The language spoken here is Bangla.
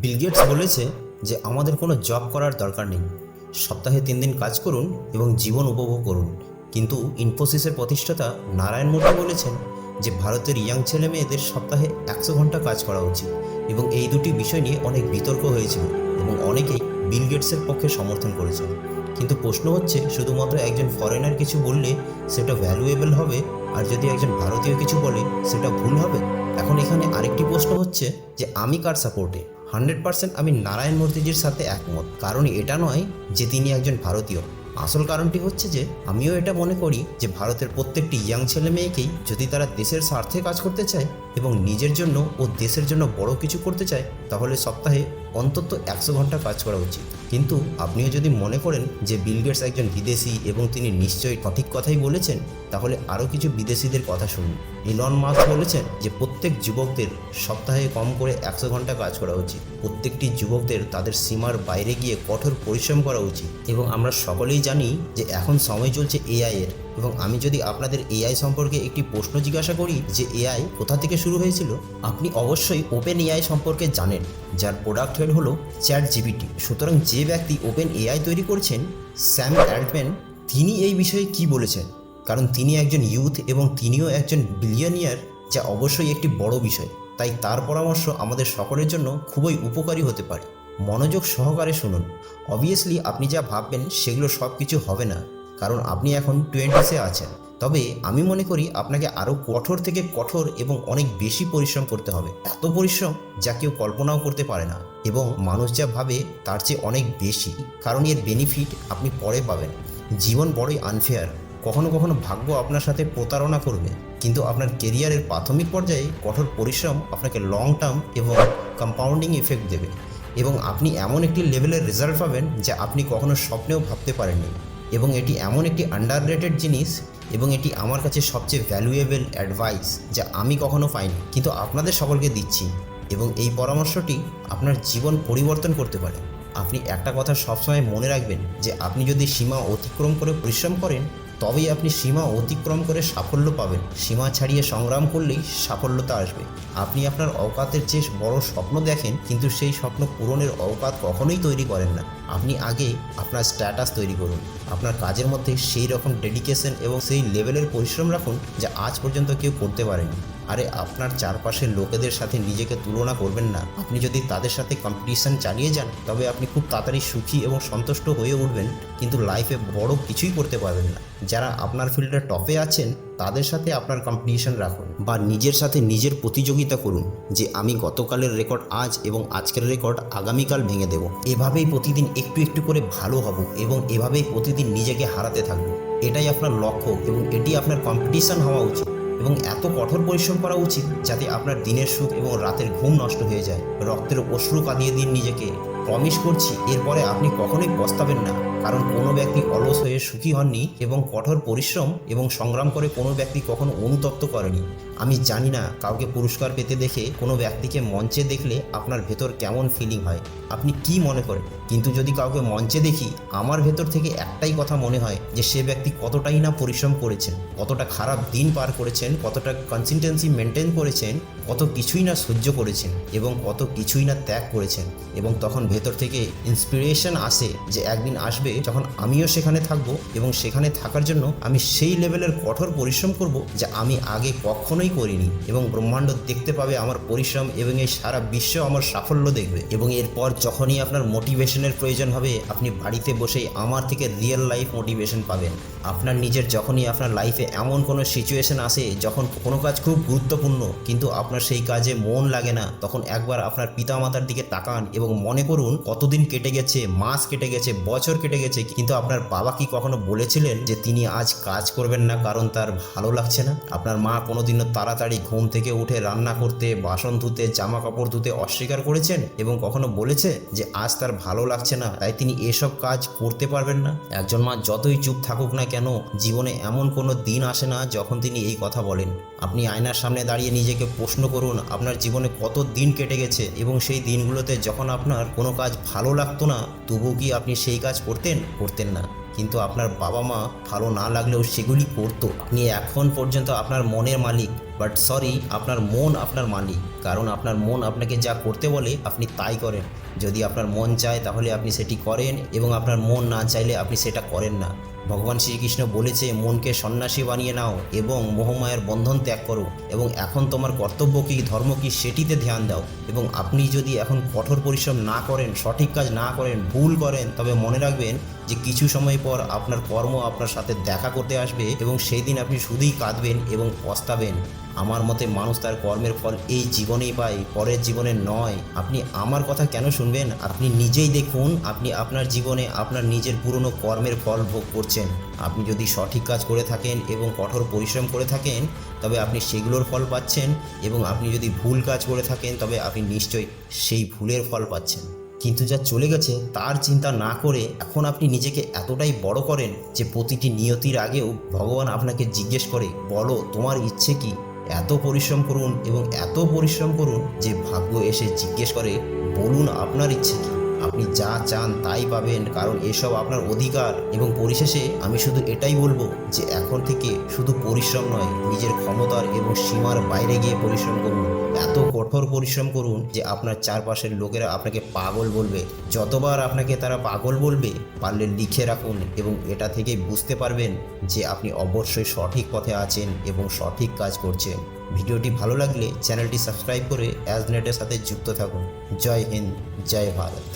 বিল গেটস বলেছে যে আমাদের কোনো জব করার দরকার নেই। সপ্তাহে তিন দিন কাজ করুন এবং জীবন উপভোগ করুন। কিন্তু ইনফোসিসের প্রতিষ্ঠাতা নারায়ণ মূর্তি বলেছেন যে ভারতের ইয়াং ছেলে মেয়েদের সপ্তাহে একশো ঘণ্টা কাজ করা উচিত এবং এই দুটি বিষয় নিয়ে অনেক বিতর্ক হয়েছিল এবং অনেকেই বিল গেটসের পক্ষে সমর্থন করেছেন কিন্তু প্রশ্ন হচ্ছে, শুধুমাত্র একজন ফরেনার কিছু বললে সেটা ভ্যালুয়েবল হবে? আর যদি একজন ভারতীয় কিছু বলে, সেটা ভুল হবে? এখন এখানে আরেকটি প্রশ্ন হচ্ছে যে আমি কার সাপোর্টে হান্ড্রেড পার্সেন্ট আমি নারায়ণ মূর্তিজির সাথে একমত। কারণ এটা নয় যে তিনি একজন ভারতীয়। আসল কারণটি হচ্ছে যে, আমিও এটা মনে করি যে, ভারতের প্রত্যেকটি ইয়াং ছেলে মেয়েকেই যদি তারা দেশের স্বার্থে কাজ করতে চায় এবং নিজের জন্য ও দেশের জন্য বড় কিছু করতে চায়, তাহলে সপ্তাহে অন্তত একশো ঘণ্টা কাজ করা উচিত। কিন্তু আপনিও যদি মনে করেন যে বিল গেটস একজন বিদেশি এবং তিনি নিশ্চয়ই সঠিক কথাই বলেছেন, তাহলে আরও কিছু বিদেশিদের কথা শুনুন। ইলন মাস্ক বলেছেন যে প্রত্যেক যুবকদের সপ্তাহে কম করে একশো ঘণ্টা কাজ করা উচিত। প্রত্যেকটি যুবকদের তাদের সীমার বাইরে গিয়ে কঠোর পরিশ্রম করা উচিত। এবং আমরা সকলেই জানি যে এখন সময় চলছে এআই এর। এবং আমি যদি আপনাদের এআই সম্পর্কে একটি প্রশ্ন জিজ্ঞাসা করি যে এআই কোথা থেকে শুরু হয়েছিল, আপনি অবশ্যই ওপেন এআই সম্পর্কে জানেন, যার প্রোডাক্ট হেড হলো চ্যাট জিবিটি সুতরাং যে ব্যক্তি ওপেন এআই তৈরি করছেন স্যাম অ্যাডম্যান তিনি এই বিষয়ে কি বলেছেন? কারণ তিনি একজন ইউথ এবং তিনিও একজন বিলিয়নিয়ার যা অবশ্যই একটি বড় বিষয়। তাই তার পরামর্শ আমাদের সকলের জন্য খুবই উপকারী হতে পারে। মনোযোগ সহকারে শুনুন। অবভিয়াসলি আপনি যা ভাববেন, সেগুলো সব কিছু হবে না। কারণ আপনি এখন টোয়েন্টিসে আছেন। তবে আমি মনে করি আপনাকে আরও কঠোর থেকে কঠোর এবং অনেক বেশি পরিশ্রম করতে হবে। এত পরিশ্রম যা কেউ কল্পনাও করতে পারে না এবং মানুষ যা ভাবে তার চেয়ে অনেক বেশি। কারণ এর বেনিফিট আপনি পরে পাবেন। জীবন বড়ই আনফেয়ার কখনো কখনো ভাগ্য আপনার সাথে প্রতারণা করবে। কিন্তু আপনার কেরিয়ারের প্রাথমিক পর্যায়ে কঠোর পরিশ্রম আপনাকে লং টার্ম এবং কম্পাউন্ডিং এফেক্ট দেবে। এবং আপনি এমন একটি লেভেলের রেজাল্ট পাবেন যা আপনি কখনো স্বপ্নেও ভাবতে পারেননি। এবং এটি এমন একটি আন্ডার রেটেড জিনিস এবং এটি আমার কাছে সবচেয়ে ভ্যালুয়েবল অ্যাডভাইস যা আমি কখনো পাইনি। কিন্তু আপনাদের সকলকে দিচ্ছি এবং এই পরামর্শটি আপনার জীবন পরিবর্তন করতে পারে। আপনি একটা কথা সবসময় মনে রাখবেন যে আপনি যদি সীমা অতিক্রম করে পরিশ্রম করেন, তবেই আপনি সীমা অতিক্রম করে সাফল্য পাবেন। সীমা ছাড়িয়ে সংগ্রাম করলেই সাফল্যতা আসবে। আপনি আপনার অওকাতের চেয়ে বড় স্বপ্ন দেখেন, কিন্তু সেই স্বপ্ন পূরণের অওকাত কখনোই তৈরি করেন না। আপনি আগে আপনার স্ট্যাটাস তৈরি করুন। আপনার কাজের মধ্যে সেই রকম ডেডিকেশন এবং সেই লেভেলের পরিশ্রম রাখুন যা আজ পর্যন্ত কেউ করতে পারেনি। আরে, আপনার চারপাশের লোকেদের সাথে নিজেকে তুলনা করবেন না। আপনি যদি তাদের সাথে কম্পিটিশন চালিয়ে যান, তবে আপনি খুব তাড়াতাড়ি সুখী এবং সন্তুষ্ট হয়ে উঠবেন, কিন্তু লাইফে বড় কিছুই করতে পারবেন না। যারা আপনার ফিল্ডে টপে আছেন তাদের সাথে আপনার কম্পিটিশন রাখুন বা নিজের সাথে নিজের প্রতিযোগিতা করুন যে আমি গতকালের রেকর্ড আজ এবং আজকের রেকর্ড আগামীকাল ভেঙে দেব। এভাবেই প্রতিদিন একটু একটু করে ভালো হব এবং এভাবেই প্রতিদিন নিজেকে হারাতে থাকব। এটাই আপনার লক্ষ্য এবং এটি আপনার কম্পিটিশন হওয়া উচিত এবং এত কঠোর পরিশ্রম করা উচিত যাতে আপনার দিনের সুখ এবং রাতের ঘুম নষ্ট হয়ে যায়। রক্তের অশ্রু কাঁদিয়ে দিন নিজেকে। প্রমিস করছি, এরপরে আপনি কখনোই পস্তাবেন না। কারণ কোনো ব্যক্তি অলস হয়ে সুখী হননি এবং কঠোর পরিশ্রম এবং সংগ্রাম করে কোনো ব্যক্তি কখনো অনুতপ্ত করেনি। আমি জানি না কাউকে পুরস্কার পেতে দেখে কোনো ব্যক্তিকে মঞ্চে দেখলে আপনার ভেতর কেমন ফিলিং হয়। আপনি কি মনে করেন? কিন্তু যদি কাউকে মঞ্চে দেখি, আমার ভেতর থেকে একটাই কথা মনে হয় যে সে ব্যক্তি কতটাই না পরিশ্রম করেছেন, কতটা খারাপ দিন পার করেছেন, কতটা কনসিস্টেন্সি মেনটেন করেছেন, কত কিছুই না সহ্য করেছেন এবং কত কিছুই না ত্যাগ করেছেন এবং তখন ভেতর থেকে ইন্সপিরেশন আসে যে একদিন আসবে যখন আমিও সেখানে থাকব এবং সেখানে থাকার জন্য আমি সেই লেভেলের কঠোর পরিশ্রম করব যা আমি আগে কখনোই করিনি এবং ব্রহ্মাণ্ড দেখতে পাবে আমার পরিশ্রম এবং এই সারা বিশ্ব আমার সাফল্য দেখবে। এবং এরপর যখনই আপনার মোটিভেশনের প্রয়োজন হবে, আপনি বাড়িতে বসেই আমার থেকে রিয়েল লাইফ মোটিভেশন পাবেন। আপনার নিজের যখনই আপনার লাইফে এমন কোনো সিচুয়েশন আসে, যখন কোনো কাজ খুব গুরুত্বপূর্ণ, কিন্তু আপনার সেই কাজে মন লাগে না, তখন একবার আপনার পিতামাতার দিকে তাকান এবং মনে করুন, কতদিন কেটে গেছে, মাস কেটে গেছে, বছর কেটে গেছে, কিন্তু আপনার বাবা কি কখনো বলেছিলেন যে, তিনি আজ কাজ করবেন না কারণ তার ভালো লাগছে না আপনার মা কোনোদিনও তাড়াতাড়ি ঘুম থেকে উঠে রান্না করতে, বাসন ধুতে জামা কাপড় ধুতে অস্বীকার করেছেন এবং কখনো বলেছে যে আজ তার ভালো লাগছে না, তাই তিনি এসব কাজ করতে পারবেন না। একজন মা যতই চুপ থাকুক না কেন, জীবনে এমন কোনো দিন আসে না যখন তিনি এই কথা বলেন। আপনি আয়নার সামনে দাঁড়িয়ে নিজেকে প্রশ্ন করুন, আপনার জীবনে কত দিন কেটে গেছে এবং সেই দিনগুলোতে যখন আপনার কোনো কাজ ভালো লাগতো না, তবুও কি আপনি সেই কাজ করতেন? করতেন না। কিন্তু আপনার বাবা মা ভালো না লাগলেও সেগুলি করতো। আপনি এখন পর্যন্ত আপনার মনের মালিক। বাট সরি আপনার মন আপনার মালিক। কারণ আপনার মন আপনাকে যা করতে বলে, আপনি তাই করেন। যদি আপনার মন চায়, তাহলে আপনি সেটি করেন এবং আপনার মন না চাইলে আপনি সেটা করেন না। ভগবান শ্রীকৃষ্ণ বলেছে, মনকে সন্ন্যাসী বানিয়ে নাও এবং মোহমায়ের বন্ধন ত্যাগ করো। এবং এখন তোমার কর্তব্য কী, ধর্ম কী, সেটিতে ধ্যান দাও। এবং আপনি যদি এখন কঠোর পরিশ্রম না করেন, সঠিক কাজ না করেন, ভুল করেন, তবে মনে রাখবেন যে কিছু সময় পর আপনার কর্ম আপনার সাথে দেখা করতে আসবে এবং সেই দিন আপনি শুধুই কাঁদবেন এবং পস্তাবেন। আমার মতে মানুষ তার কর্মের ফল এই জীবনেই পায়, পরের জীবনে নয়। আপনি আমার কথা কেন শুনবেন? আপনি নিজেই দেখুন, আপনি আপনার জীবনে আপনার নিজের পুরনো কর্মের ফল ভোগ করছেন। আপনি যদি সঠিক কাজ করে থাকেন এবং কঠোর পরিশ্রম করে থাকেন, তবে আপনি সেগুলোর ফল পাচ্ছেন এবং আপনি যদি ভুল কাজ করে থাকেন, তবে আপনি নিশ্চয়ই সেই ভুলের ফল পাচ্ছেন। কিন্তু যা চলে গেছে, তার চিন্তা না করে এখন আপনি নিজেকে এতটাই বড় করেন যে প্রতিটি নিয়তির আগেও ভগবান আপনাকে জিজ্ঞেস করে, বলো, তোমার ইচ্ছে কি? এত পরিশ্রম করুন এবং এত পরিশ্রম করুন যে ভাগ্য এসে জিজ্ঞেস করে, বলুন আপনার ইচ্ছে কি? আপনি যা চান তাই পাবেন, কারণ এসব আপনার অধিকার এবং পরিশেষে আমি শুধু এটাই বলব যে এখন থেকে শুধু পরিশ্রম নয়, নিজের ক্ষমতার এবং সীমার বাইরে গিয়ে পরিশ্রম করুন। এত কঠোর পরিশ্রম করুন যে আপনার চারপাশের লোকেরা আপনাকে পাগল বলবে। যতবার আপনাকে তারা পাগল বলবে, পারলে লিখে রাখুন এবং এটা থেকে বুঝতে পারবেন যে আপনি অবশ্যই সঠিক পথে আছেন এবং সঠিক কাজ করছেন। ভিডিওটি ভালো লাগলে চ্যানেলটি সাবস্ক্রাইব করে অ্যাজ নেটের সাথে যুক্ত থাকুন। জয় হিন্দ, জয় ভারত।